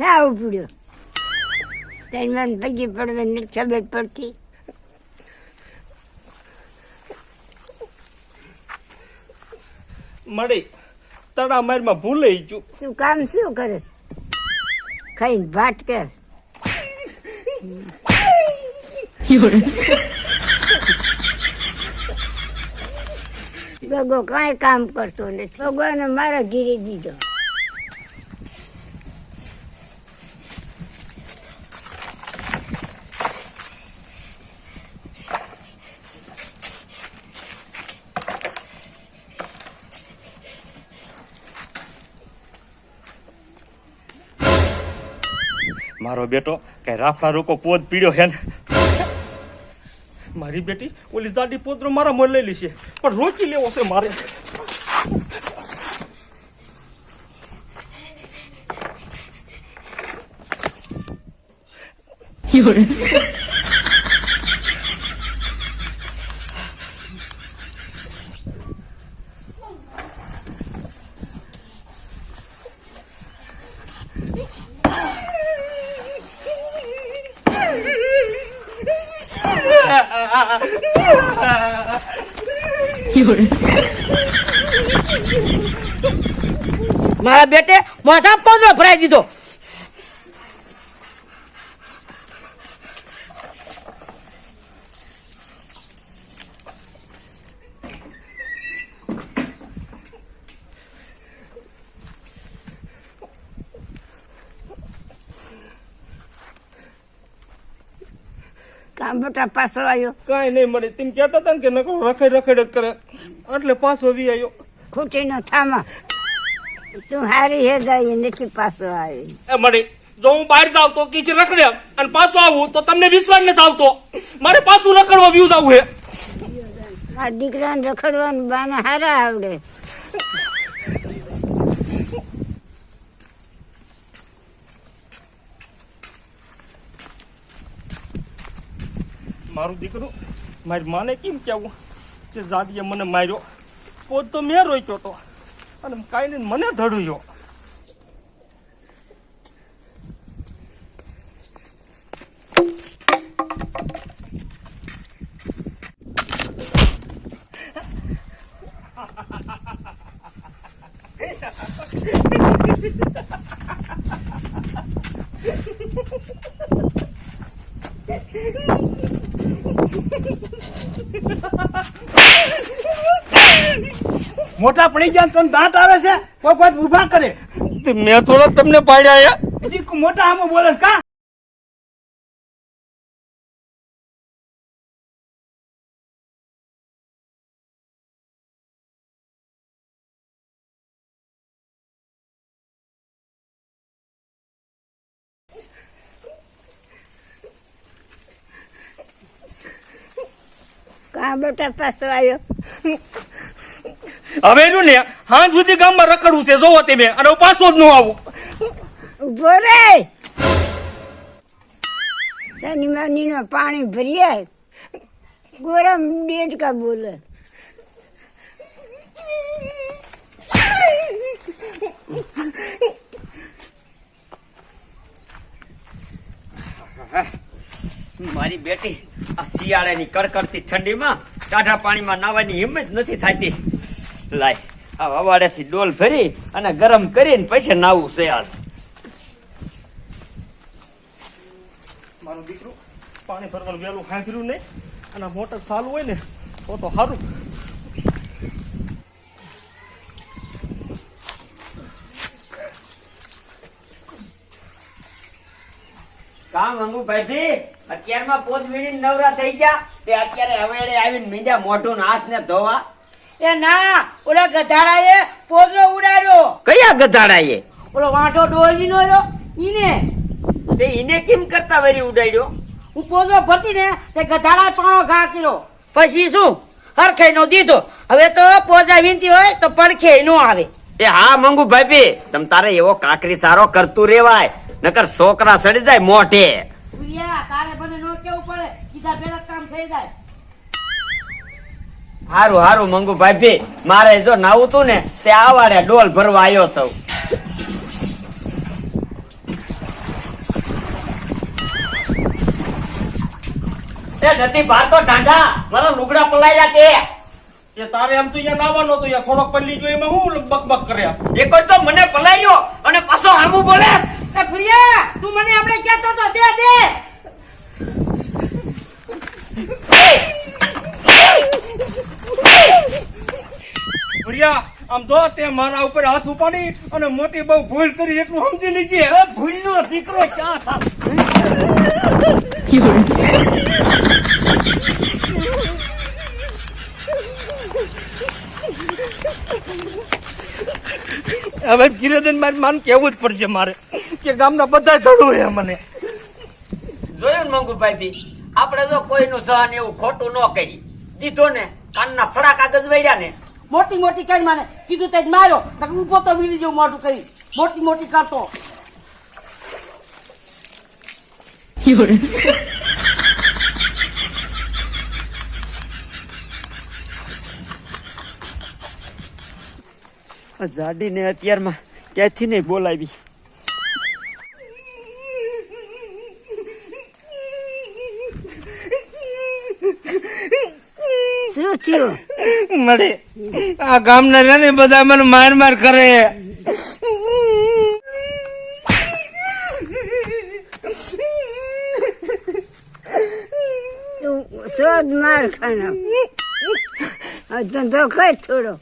સાવ ઉપડ્યો તઈ મને પગી પડવાની ખબર પડતી. મળી તડા મારમાં ભૂલાઈ ગયું. તું કામ શું કરે ખાઈને ભાટ કર. ગગો કાંઈ કામ કરતો નથી. ભગવાને મારા ઘીરી દીધો. મારો બેટો કઈ રાફડા રોકો પોદ પીડ્યો હે મારી બેટી ઓલી દાડી પોદરો મારા મન લઈ લીશે. પણ રોકી લેવો છે મારે. મારા બેટે માથા પંદર ભરાઈ દીધો. બટા પાછો આવ્યો. કાંઈ નહીં મળે. તેમ કહેતા હતા ને કે નકો રખડ રખડ જ કરે. એટલે પાછો વી આવ્યો ખોટી નો થામા. તું હારી હે ગઈ નથી પાછો આવી. એ મળી જો હું બહાર જાઉં તો કીચ રખડે? અને પાછો આવું તો તમને વિશ્વાસ નથી આવતો. મારે પાછું રખડવા વ્યૂ જવું હે. આ દીકરાને રખડવાનું બાના હારા આવડે. મારું દીકરું મારી માને કેમ કેવું કે જાડીએ મને માર્યો. પોત તો મેં રોક્યો તો. અને કાંઈ મને ધડ્યો. મોટા પડી જાય તને દાંત આવે છે? કોઈ કોઈ ઊભા કરે. મેં થોડો તમને પાડ્યા હે હજી મોટા આમ બોલે કા? કાં બટા પાછો આવ્યો? હવે એનું ને હાંજ સુધી ગામમાં રખડવું છે જોવો તમે. અને પાછો જ ન આવું. ભરે રે. શનિ માની પાણી ભરીએ? ગોરમ ડેડકા બોલે. મારી બેટી આ શિયાળાની કડકડતી ઠંડીમાં ટાઢા પાણીમાં નાવાની હિંમત નથી થતી. લાય. આ વાવાડેથી ડોલ ભરી અને ગરમ કરીને પછી નાવું છે આજ મારું દીકરું પાણી ભરવાનું વેલું હાંકર્યું નહીં? અને મોટર ચાલુ હોય ને તો તો સારું કામ અંગુ ભાઈ અત્યારમાં પોત વીણી નવરા થઈ ગયા. તે અત્યારે હવે આવીને મીંડ્યા મોઢું હાથ ને ધોવા. એ ના ઓલા ગધાડાએ પોદરો ઉડાડ્યો. કયા ગધાડાએ? ઓલો વાંટો ડોલી નો રહ્યો ઈને. તે ઈને કેમ કરતા વરી ઉડાડ્યો? હું પોદરો ભરતી ને તે ગધાડા પાણો ઘા કર્યો. પછી શું? હરખે નો દીધો. હવે તો પોદરા વિનતી હોય તો પડખે નો આવે. એ હા મંગુ ભાઈ તમ તારે એવો કાકરી સારો કરતું રેવાય. નકર છોકરા સડી જાય મોઢે. ભૂલિયા, તારે મને નો કેવું પડે. કીધા ભેળા કામ થઈ જાય. હારું હારું મંગુ ભાભી મારે જો નાવું તું ને તે આવાડે ડોલ ભરવા આવ્યો તો એ નથી પાડતો ઢાંઢા મારા લુગડા પલાયા તે એ તારે એમ તો અહીંયા નાવાનો તો અહીંયા થોડોક પલ્લી જોઈ એમાં હું બકબક કર્યા એક તો મને પલાયો અને પાછો હામું બોલે. પ્રિયા તું મને આપણે ક્યાં તો દે દે. પ્રિયા આમ જો તે મારા ઉપર હાથ ઉપાડી અને મોટી બહુ ભૂલ કરી એટલું સમજી લીજે. હવે ભૂલનો દીકરો ક્યાં હવે ગિરેજન મારી માન કેવું જ પડશે મારે કે ગામના બધા ધડું છે મને. જોયું ને મંગુભાઈ બી આપણે જો કોઈનું સહન એવું ખોટું ન કરી. દીધો ને કાનના ફડા કાગળ વળ્યા ને. મોટી મોટી કઈ માને? કીધું તે જ માર્યો. ઊભો તો મિલી જેવું મોટું કરી. મોટી મોટી કરતો. જાડીને અત્યારમાં ક્યાંથી નહીં બોલાવી? શું થયું? મળે. આ ગામના છે ને બધા મને માર માર કરે. તું શોધ માર ખાનો. આ ધંધો કઈ થોડો.